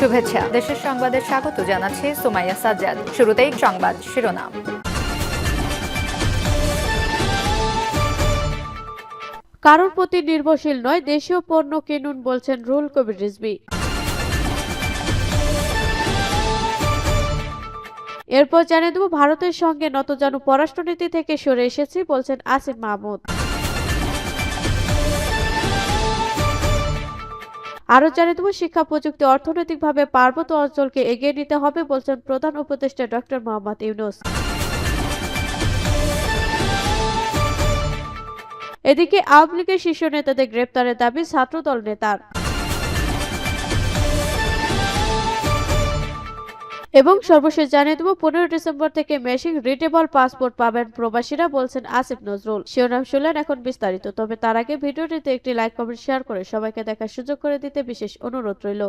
শুভেচ্ছা। দেশের সংবাদে স্বাগত জানাচ্ছি সুমাইয়া সাজ্জাদ। শুরুতেই সংবাদ শিরোনাম। কারোর প্রতি নির্ভরশীল নয়, দেশীয় পণ্য কিনুন বলছেন রুল কবির রিজভি। এরপর জানিয়ে দেব, ভারতের সঙ্গে নতজানু পররাষ্ট্রনীতি থেকে সরে এসেছি বলছেন আসিফ মাহমুদ। আরও জানিয়ে দেবো, শিক্ষা, প্রযুক্তি, অর্থনৈতিকভাবে পার্বত্য অঞ্চলকে এগিয়ে নিতে হবে বলছেন প্রধান উপদেষ্টা ডক্টর মোহাম্মদ ইউনুস। এদিকে আওয়ামী লীগের শীর্ষ নেতাদের গ্রেপ্তারের দাবি ছাত্রদল নেতার। এবং সর্বশেষ জানিয়ে দেবো, পনেরো ডিসেম্বর থেকে মেশিং রিটেবল পাসপোর্ট পাবেন প্রবাসীরা, বলছেন আসিফ নজরুল। শিরোনাম শুনলেন এখন বিস্তারিত, তবে তার আগে ভিডিওটিতে একটি লাইক, কমেন্ট, শেয়ার করে সবাইকে দেখার সুযোগ করে দিতে বিশেষ অনুরোধ রইল।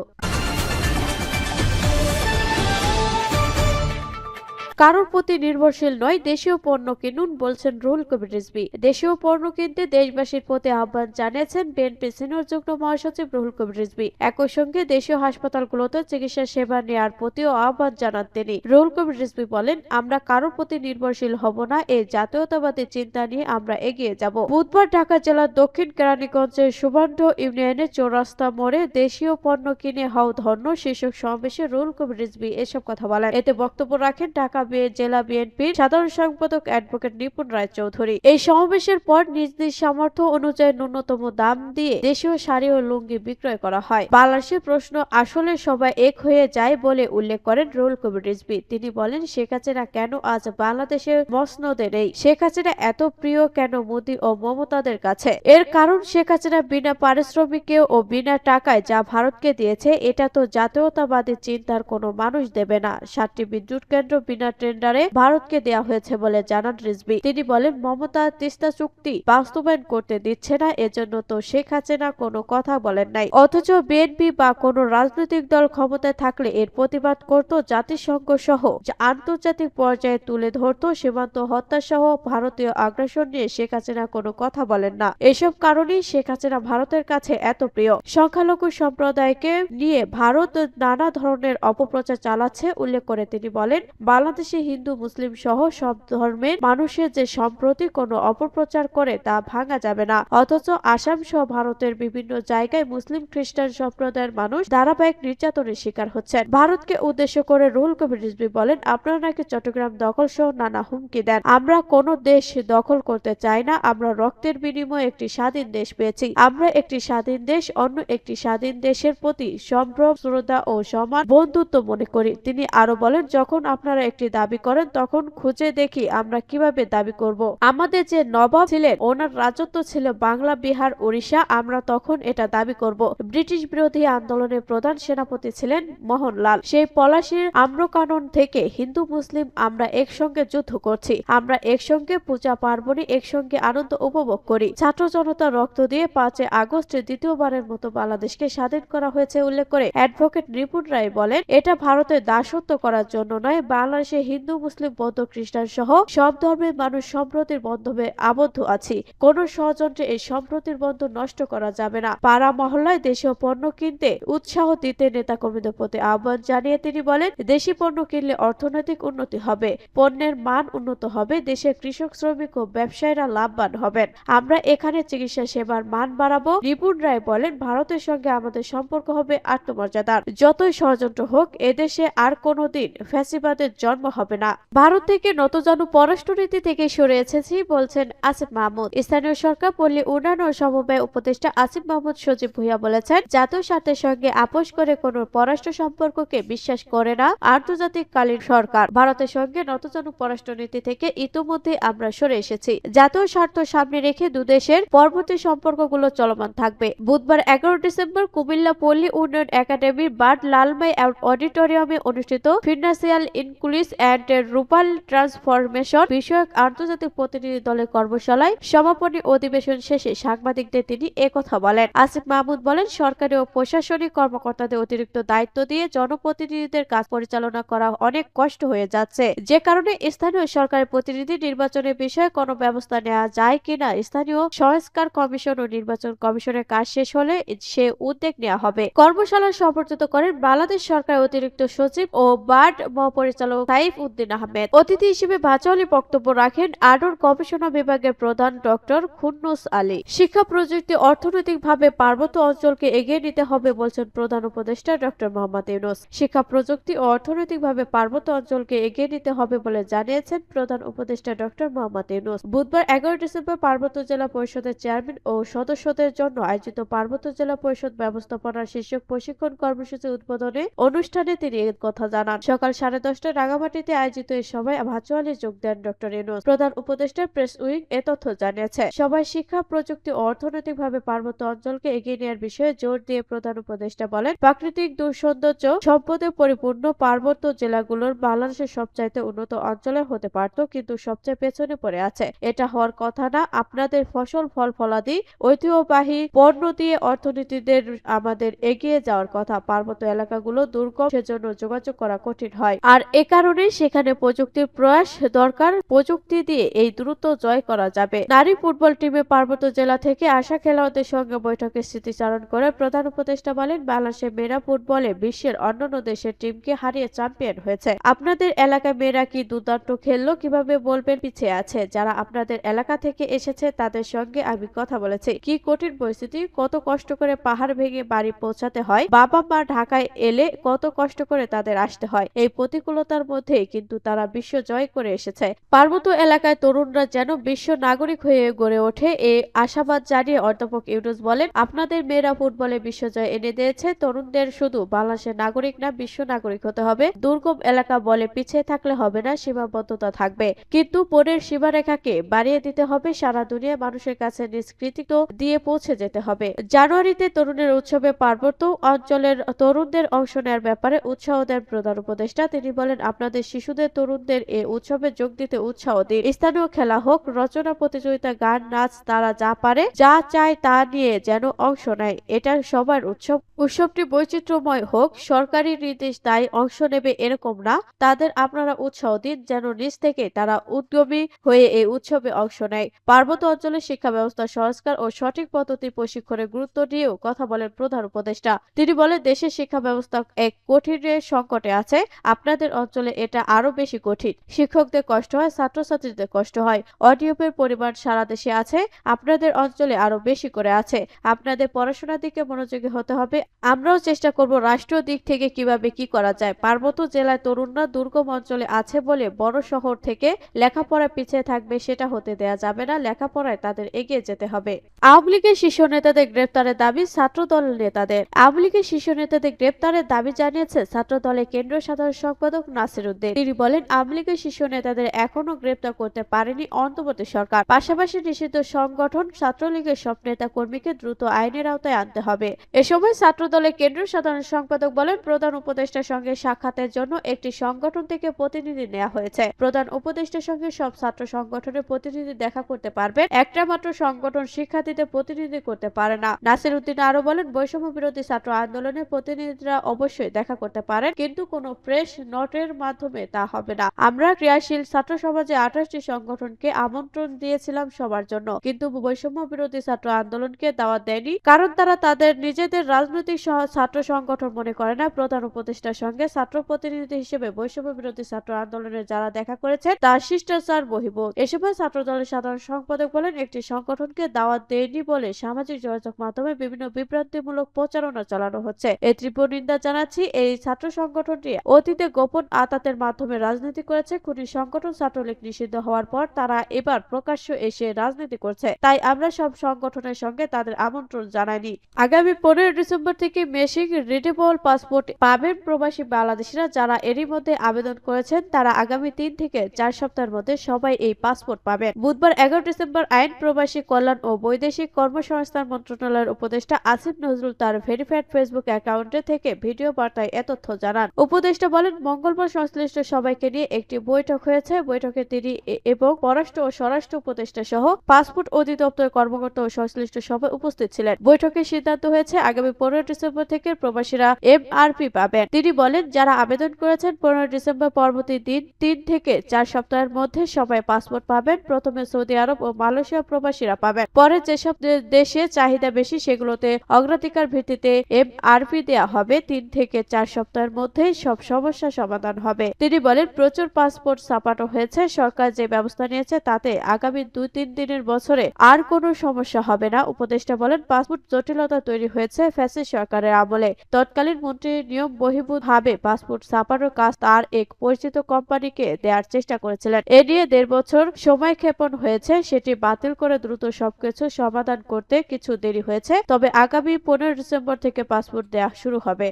কারোর প্রতি নির্ভরশীল নয়, দেশীয় পণ্য কিনুন বলছেন রুহুল কবির রিজভী। দেশীয় পণ্য কিনতে দেশবাসীর প্রতি আহ্বান জানিয়েছেন বিএনপি সিনিয়র যুগ্ম মহাসচিব রুহুল কবির রিজভী। একই সঙ্গে দেশীয় হাসপাতালগুলোতে চিকিৎসা সেবা নেওয়ার প্রতিও আহ্বান জানান তিনি। রুহুল কবির রিজভী বলেন, আমরা কারোর প্রতি নির্ভরশীল হব না এই জাতীয়তাবাদী চিন্তা নিয়ে আমরা এগিয়ে যাব। বুধবার ঢাকা জেলার দক্ষিণ কেরানীগঞ্জের সুবর্ণ ইউনিয়নের চৌরাস্তা মোড়ে দেশীয় পণ্য কিনে হও ধন্য শীর্ষক সমাবেশে রুহুল কবির রিজভী এসব কথা বলেন। এতে বক্তব্য রাখেন ঢাকা জেলা বিএনপির সাধারণ সম্পাদক অ্যাডভোকেট নিপুণ রায় চৌধুরী এই সমাবেশের পর নিজ নিজ সামর্থ্য অনুযায়ী ন্যূনতম দাম দিয়ে দেশীয় শাড়ি ও লুঙ্গি বিক্রয় করা হয়। বাংলাদেশের প্রশ্ন, আসলে সবাই এক হয়ে যায় বলে উল্লেখ করেন রুল কবির রিজভী। তিনি বলেন, শেখ হাসিনা কেন আজ বাংলাদেশের মসনদে নেই? শেখ হাসিনা এত প্রিয় কেন মোদী ও মমতাদের কাছে? এর কারণ শেখ হাসিনা বিনা পারিশ্রমিকে ও বিনা টাকায় যা ভারতকে দিয়েছে, এটা তো জাতীয়তাবাদী চিন্তার কোনো মানুষ দেবে না। সাতটি বিদ্যুৎ কেন্দ্র বিনা টেন্ডারে ভারতকে দেয়া হয়েছে বলে জানান রিজভী। তিনি বলেন, মমতা তিস্তা চুক্তি বাস্তবায়ন করতে দিচ্ছে না, এজন্য তো শেখ হাসিনা কোনো কথা বলেন নাই। অথচ বিএনপি বা কোনো রাজনৈতিক দল ক্ষমতায় থাকলে এর প্রতিবাদ করত জাতিসংঘ সহ আন্তর্জাতিক পর্যায়ে তুলে ধরত সীমান্ত হত্যা সহ ভারতীয় আগ্রাসন নিয়ে শেখ হাসিনা কোনো কথা বলেন না। এসব কারণেই শেখ হাসিনা ভারতের কাছে এত প্রিয়। সংখ্যালঘু সম্প্রদায়কে নিয়ে ভারত নানা ধরনের অপপ্রচার চালাচ্ছে, উল্লেখ করে তিনি বলেন, বাংলাদেশে হিন্দু, মুসলিম সহ সব ধর্মের মানুষের যে সম্প্রতি কোনো অপপ্রচার করে তা ভাঙা যাবে না। অথচ আসাম সহ ভারতের বিভিন্ন জায়গায় মুসলিম খ্রিস্টান সম্প্রদায়ের মানুষ ধারাবাহিক নির্যাতনের শিকার হচ্ছেন। ভারতকে উদ্দেশ্য করে রুহুল কবির রিজভী বলেন, আপনারা নাকি চট্টগ্রাম দখল সহ নানা হুমকি দেন। আমরা কোনো দেশ দখল করতে চাই না, আমরা রক্তের বিনিময়ে একটি স্বাধীন দেশ পেয়েছি। আমরা একটি স্বাধীন দেশ, অন্য একটি স্বাধীন দেশের প্রতি সম্ভ্রম, শ্রদ্ধা ও সমান বন্ধুত্ব মনে করি। তিনি আরও বলেন, যখন আপনারা একটি দাবি করেন, তখন খুঁজে দেখি আমরা কীভাবে দাবি করব। আমাদের যে নবাব ছিলেন, ওনার রাজত্ব ছিল বাংলা, বিহার, ওড়িশা, আমরা তখন এটা দাবি করব। ব্রিটিশ বিরোধী আন্দোলনের প্রধান সেনাপতি ছিলেন মোহনলাল। সেই পলাশির আম্রকানন থেকে হিন্দু, মুসলিম আমরা একসঙ্গে যুদ্ধ করছি। আমরা একসঙ্গে পূজা পার্বণে একসঙ্গে আনন্দ উপভোগ করি। ছাত্র জনতা রক্ত দিয়ে পাঁচে আগস্ট দ্বিতীয়বারের মতো বাংলাদেশকে স্বাধীন করা হয়েছে, উল্লেখ করে অ্যাডভোকেট নিপুণ রায় বলেন, এটা ভারতের দাসত্ব করার জন্য নয়, বাংলাদেশে হিন্দু, মুসলিম, বৌদ্ধ, খ্রিস্টান সহ সব ধর্মের মানুষ সম্প্রতির বন্ধনে আবদ্ধ আছি। কোন ষড়যন্ত্রে এই সম্প্রতির বন্ধন নষ্ট করা যাবে না। পাড়া মহল্লায় দেশীয় পণ্য কিনতে উৎসাহ দিতে নেতাকর্মীদের প্রতি আহ্বান জানিয়ে তিনি বলেন, দেশি পণ্য কিনলে অর্থনৈতিক উন্নতি হবে, পণ্যের মান উন্নত হবে, দেশের কৃষক, শ্রমিক ও ব্যবসায়ীরা লাভবান হবেন। আমরা এখানে চিকিৎসা সেবার মান বাড়াবো। নিপুণ রায় বলেন, ভারতের সঙ্গে আমাদের সম্পর্ক হবে আত্মমর্যাদার। যতই ষড়যন্ত্র হোক, এদেশে আর কোনোদিন ফ্যাসিবাদের জন্ম হবে না। ভারত থেকে নতজানু পররাষ্ট্রনীতি থেকে সরে এসেছি, বলছেন আসিফ মাহমুদ। স্থানীয় সরকার পল্লী উন্নয়ন ও সমবায় উপদেষ্টা আসিফ মাহমুদ সজীব ভুইয়া বলেছেন, জাতীয় স্বার্থের সঙ্গে আপোষ করে কোন পররাষ্ট্র সম্পর্ককে বিশ্বাস করে না আন্তর্জাতিক কালীন সরকার। ভারতের সঙ্গে নতজানু পররাষ্ট্রনীতি থেকে ইতোমধ্যে আমরা সরে এসেছি। জাতীয় স্বার্থ সামনে রেখে দুদেশের পরবর্তী সম্পর্কগুলো চলমান থাকবে। বুধবার এগারো ডিসেম্বর কুমিল্লা পল্লী উন্নয়ন একাডেমির বার্ড লালমাই অডিটোরিয়ামে অনুষ্ঠিত ফিনান্সিয়াল ইনক্লুইস অ্যান্ড রূপাল ট্রান্সফরমেশন বিষয়ক আন্তর্জাতিক প্রতিনিধি দলের কর্মশালায় সমাপনী অধিবেশন শেষে সাংবাদিকদের তিনি একথা বলেন। আসিফ মাহমুদ বলেন, সরকারি ও প্রশাসনিক কর্মকর্তাদের অতিরিক্ত দায়িত্ব দিয়ে জনপ্রতিনিধিদের কাজ পরিচালনা করা অনেক কষ্ট হয়ে যাচ্ছে। যে কারণে স্থানীয় সরকারের প্রতিনিধি নির্বাচনের বিষয়ে কোনো ব্যবস্থা নেওয়া যায় কিনা, স্থানীয় সংস্কার কমিশন ও নির্বাচন কমিশনের কাজ শেষ হলে সে উদ্যোগ নেওয়া হবে। কর্মশালার সমাবর্তিত করেন বাংলাদেশ সরকার অতিরিক্ত সচিব ও বার্ড মহাপরিচালক সাইফ উদ্দিন আহমেদ। অতিথি হিসেবে ভাচলি বক্তব্য রাখেন আডর গবেষণা বিভাগের প্রধান ডক্টর খুন্নুস আলী। শিক্ষা প্রযুক্তি অর্থনৈতিকভাবে পার্বত্য অঞ্চলকে এগিয়ে নিতে হবে বলছেন প্রধান উপদেষ্টা ডক্টর মোহাম্মদ ইউনুস। শিক্ষা প্রযুক্তি ও অর্থনৈতিকভাবে পার্বত্য অঞ্চলকে এগিয়ে নিতে হবে বলে জানিয়েছেন প্রধান উপদেষ্টা ডক্টর মোহাম্মদ ইউনুস। বুধবার এগারো ডিসেম্বর পার্বত্য জেলা পরিষদের চেয়ারম্যান ও সদস্যদের জন্য আয়োজিত পার্বত্য জেলা পরিষদ ব্যবস্থাপনার শীর্ষক প্রশিক্ষণ কর্মসূচি উদ্বোধনে অনুষ্ঠানে তিনি কথা জানান। সকাল সাড়ে দশটায় রাঙামাটিতে আয়োজিত এই সভায় ভার্চুয়ালি যোগ দেন ডক্টর ইউনুস। প্রধান উপদেষ্টা প্রেস উইং এ তথ্য জানিয়েছে সবাই শিক্ষা, প্রযুক্তি ও অর্থনৈতিকভাবে পার্বত্য অঞ্চলকে এগিয়ে নেওয়ার বিষয়ে জোর দিয়ে প্রধান উপদেষ্টা বলেন, প্রাকৃতিক দুঃসৌন্দর্য, সম্পদে পরিপূর্ণ পার্বত্য জেলাগুলোর বাংলাদেশের সবচাইতে উন্নত অঞ্চলে হতে পারত, কিন্তু সবচেয়ে পেছনে পড়ে আছে। এটা হওয়ার কথা না, আপনাদের ফসল ফল ফলাদি ঐতিহ্যবাহী পণ্য দিয়ে অর্থনীতিদের আমাদের এগিয়ে যাওয়ার কথা। পার্বত্য এলাকাগুলো দুর্গম, সেজন্য যোগাযোগ করা কঠিন হয়। আর এ কারণে সেখানে প্রযুক্তির প্রয়াস দরকার। প্রযুক্তি দিয়ে এই দ্রুত জয় করা যাবে। নারী ফুটবল টিমে পার্বত্য জেলা থেকে আসা খেলোয়াড়দের সঙ্গে বৈঠকে স্মৃতিচারণ করে প্রধান উপদেষ্টা বলেন বাংলাদেশে মেয়েরা ফুটবলে বিশ্বের অন্যান্য দেশের টিমকে হারিয়ে চ্যাম্পিয়ন হয়েছে। আপনাদের এলাকায় মেয়েরা কি দুর্দান্ত খেললো? কীভাবে বলবেন? পিছিয়ে আছে। যারা আপনাদের এলাকা থেকে এসেছে, তাদের সঙ্গে আমি কথা বলেছি। কি কঠিন পরিস্থিতি? কত কষ্ট করে পাহাড় ভেঙে বাড়ি পৌঁছাতে হয়? বাবা মা ঢাকায় এলে কত কষ্ট করে তাদের আসতে হয়? এই প্রতিকূলতার মধ্যে কিন্তু তারা বিশ্ব জয় করে এসেছে। পার্বত্য এলাকায় তরুণরা যেন বিশ্ব নাগরিক হয়ে গড়ে ওঠে এ আশাবাদ জানিয়ে অধ্যাপক ইউনুস বলেন, আপনাদের মেয়েরা ফুটবলে বিশ্বজয় এনে দিয়েছে, তরুণদের শুধু বাংলাদেশের নাগরিক না, বিশ্ব নাগরিক হতে হবে। দুর্গম এলাকা বলে পিছিয়ে থাকলে হবে না, সীমাবদ্ধতা থাকবে। কিন্তু পরের সীমারেখাকে বাড়িয়ে দিতে হবে, সারা দুনিয়া মানুষের কাছে নিজ কৃতিত্ব দিয়ে পৌঁছে যেতে হবে। জানুয়ারিতে তরুণের উৎসবে পার্বত্য অঞ্চলের তরুণদের অংশ নেওয়ার ব্যাপারে উৎসাহ দেন প্রধান উপদেষ্টা। তিনি বলেন, আপনাদের শিশুদের, তরুণদের এ উৎসবে যোগ দিতে উৎসাহ দিন। স্থানীয় খেলা হোক, রচনা, প্রতিযোগিতা, গান, নাচ, তারা যা পারে, যা চায় তা নিয়ে যেন অংশ নেয় এটা সবার উৎসব। উৎসবটি বৈচিত্র্যময় হোক, সরকারি নির্দেশ তাই অংশ নেবে এরকম না। তাদের আপনারা উৎসাহ দিন যেন নিজ থেকে তারা উদ্যমী হয়ে এই উৎসবে অংশ নেয়। পার্বত্য অঞ্চলের শিক্ষা ব্যবস্থা, সংস্কার ও সঠিক পদ্ধতি প্রশিক্ষণের গুরুত্ব নিয়েও কথা বলেন প্রধান উপদেষ্টা। তিনি বলেন, দেশের শিক্ষা ব্যবস্থা এক কঠিন সংকটে আছে। আপনাদের অঞ্চলে এটা আরও বেশি কঠিন। শিক্ষকদের কষ্ট হয়, ছাত্রছাত্রীদের কষ্ট হয়। অনিয়মের পরিমাণ সারা দেশে আছে, আপনাদের অঞ্চলে আরও বেশি করে আছে। আপনাদের পড়াশোনার দিকে মনোযোগী হতে হবে। আমরাও চেষ্টা করব রাষ্ট্রীয় দিক থেকে কীভাবে কি করা যায়। পার্বত্য জেলায় তরুণরা দুর্গম অঞ্চলে আছে বলে বড় শহর থেকে লেখাপড়া পিছিয়ে থাকবে সেটা হতে দেয়া যাবে না। লেখাপড়ায় তাদের এগিয়ে যেতে হবে। আওয়ামী লীগের শীর্ষ নেতাদের গ্রেপ্তারের দাবি ছাত্র ছাত্রদল নেতাদের। আওয়ামী লীগের শীর্ষ নেতাদের গ্রেপ্তারের দাবি জানিয়েছে ছাত্র দলের কেন্দ্রীয় সাধারণ সম্পাদক নাসির উদ্দিন তিনি বলেন, আওয়ামী লীগের শীর্ষ নেতাদের এখনও গ্রেপ্তার করতে পারেনি অন্তর্বর্তী সরকার। পাশাপাশি নিষিদ্ধ সংগঠন ছাত্রলীগের সব নেতা কর্মীকে দ্রুত আইনের আওতায় আনতে হবে। এ সময় ছাত্র দলের কেন্দ্রীয় সাধারণ সম্পাদক বলেন, প্রধান উপদেষ্টার সঙ্গে সাক্ষাতের জন্য একটি সংগঠন থেকে প্রতিনিধি নেওয়া হয়েছে। প্রধান উপদেষ্টার সঙ্গে সব ছাত্র সংগঠনের প্রতিনিধি দেখা করতে পারবেন। একটা মাত্র সংগঠন শিক্ষার্থীদের প্রতিনিধি করতে পারে না। নাসির উদ্দিন আরও বলেন, বৈষম্য বিরোধী ছাত্র আন্দোলনের প্রতিনিধিরা অবশ্যই দেখা করতে পারেন, কিন্তু কোনো প্রেস নোটের মাধ্যমে তা হবে না। আমরা ক্রিয়াশীল ছাত্র সমাজে আঠাশটি সংগঠনকে আমন্ত্রণ দিয়েছিলাম সবার জন্য, কিন্তু বৈষম্য বিরোধী ছাত্র আন্দোলনকে দাওয়াত দেয়নি, কারণ তারা তাদের নিজেদের রাজনৈতিক ছাত্র সংগঠন মনে করে না। প্রধান উপদেষ্টার সঙ্গে ছাত্র প্রতিনিধি হিসেবে বৈষম্য বিরোধী ছাত্র আন্দোলনের যারা দেখা করেছেন, তার শিষ্টাচার বহির্ভূত এ সময় ছাত্র দলের সাধারণ সম্পাদক বলেন, একটি সংগঠনকে দাওয়াত দেয়নি বলে সামাজিক যোগাযোগ মাধ্যমে বিভিন্ন বিভ্রান্তিমূলক প্রচারণা চালানো হচ্ছে। এর তীব্র নিন্দা জানাচ্ছি এই ছাত্র সংগঠনটি অতীতে গোপন আতাতের মাধ্যমে রাজনীতি করেছে, খুনি সংগঠন ছাত্রলীগ নিষিদ্ধ হওয়ার পর তারা এবার প্রকাশ্য এসে রাজনীতি করছে। তাই আমরা সব সংগঠনের সঙ্গে তাদের আমন্ত্রণ জানাইনি। আগামী পনেরো ডিসেম্বর থেকে মেশিং রিডেবল পাসপোর্ট পাবেন প্রবাসী বাংলাদেশিরা যারা এরই মধ্যে আবেদন করেছেন, তারা আগামী তিন থেকে চার সপ্তাহের মধ্যে সবাই এই পাসপোর্ট পাবেন। বুধবার এগারো ডিসেম্বর আইন, প্রবাসী কল্যাণ ও বৈদেশিক কর্মসংস্থান মন্ত্রণালয়ের উপদেষ্টা আসিফ নজরুল তার ভেরিফাইড ফেসবুক অ্যাকাউন্টে থেকে ভিডিও বার্তায় এ তথ্য জানান। উপদেষ্টা বলেন, মঙ্গলবার সংশ্লিষ্ট সংশ্লিষ্ট সবাইকে নিয়ে একটি বৈঠক হয়েছে। বৈঠকে তিনি এবং পররাষ্ট্র ও স্বরাষ্ট্র উপদেষ্টা সহ পাসপোর্ট অধিদপ্তর কর্মকর্তা ও সংশ্লিষ্ট সবাই উপস্থিত ছিলেন। বৈঠকে সিদ্ধান্ত হয়েছে, আগামী পনেরো ডিসেম্বর থেকে প্রবাসীরা এমআরপি পাবেন। তিনি বলেন, যারা আবেদন করেছেন পনেরো ডিসেম্বর পরবর্তী দিন তিন থেকে চার সপ্তাহের মধ্যে সবাই পাসপোর্ট পাবেন। প্রথমে সৌদি আরব ও মালয়েশিয়া প্রবাসীরা পাবেন। পরে যেসব দেশে চাহিদা বেশি, সেগুলোতে অগ্রাধিকার ভিত্তিতে এমআরপি দেওয়া হবে। তিন থেকে চার সপ্তাহের মধ্যে সব সমস্যা সমাধান হবে। তিনি বলেন, প্রচুর পাসপোর্ট ছাপানো হয়েছে, সরকার যে ব্যবস্থা নিয়েছে তাতে আগামী দুই তিন দিনের বছরে আর কোনো সমস্যা হবে না। উপদেষ্টা বলেন, পাসপোর্ট জটিলতা তৈরি হয়েছে ফ্যাসি সরকারের আমলে। তৎকালীন মন্ত্রী নিয়ম বহির্ভূত ভাবে পাসপোর্ট ছাপানোর কাজ তার এক পরিচিত কোম্পানিকে দেওয়ার চেষ্টা করেছিলেন। এ নিয়ে দেড় বছর সময় ক্ষেপণ হয়েছে, সেটি বাতিল করে দ্রুত সবকিছু সমাধান করতে কিছু দেরি হয়েছে। তবে আগামী পনেরো ডিসেম্বর থেকে পাসপোর্ট দেওয়া শুরু হবে।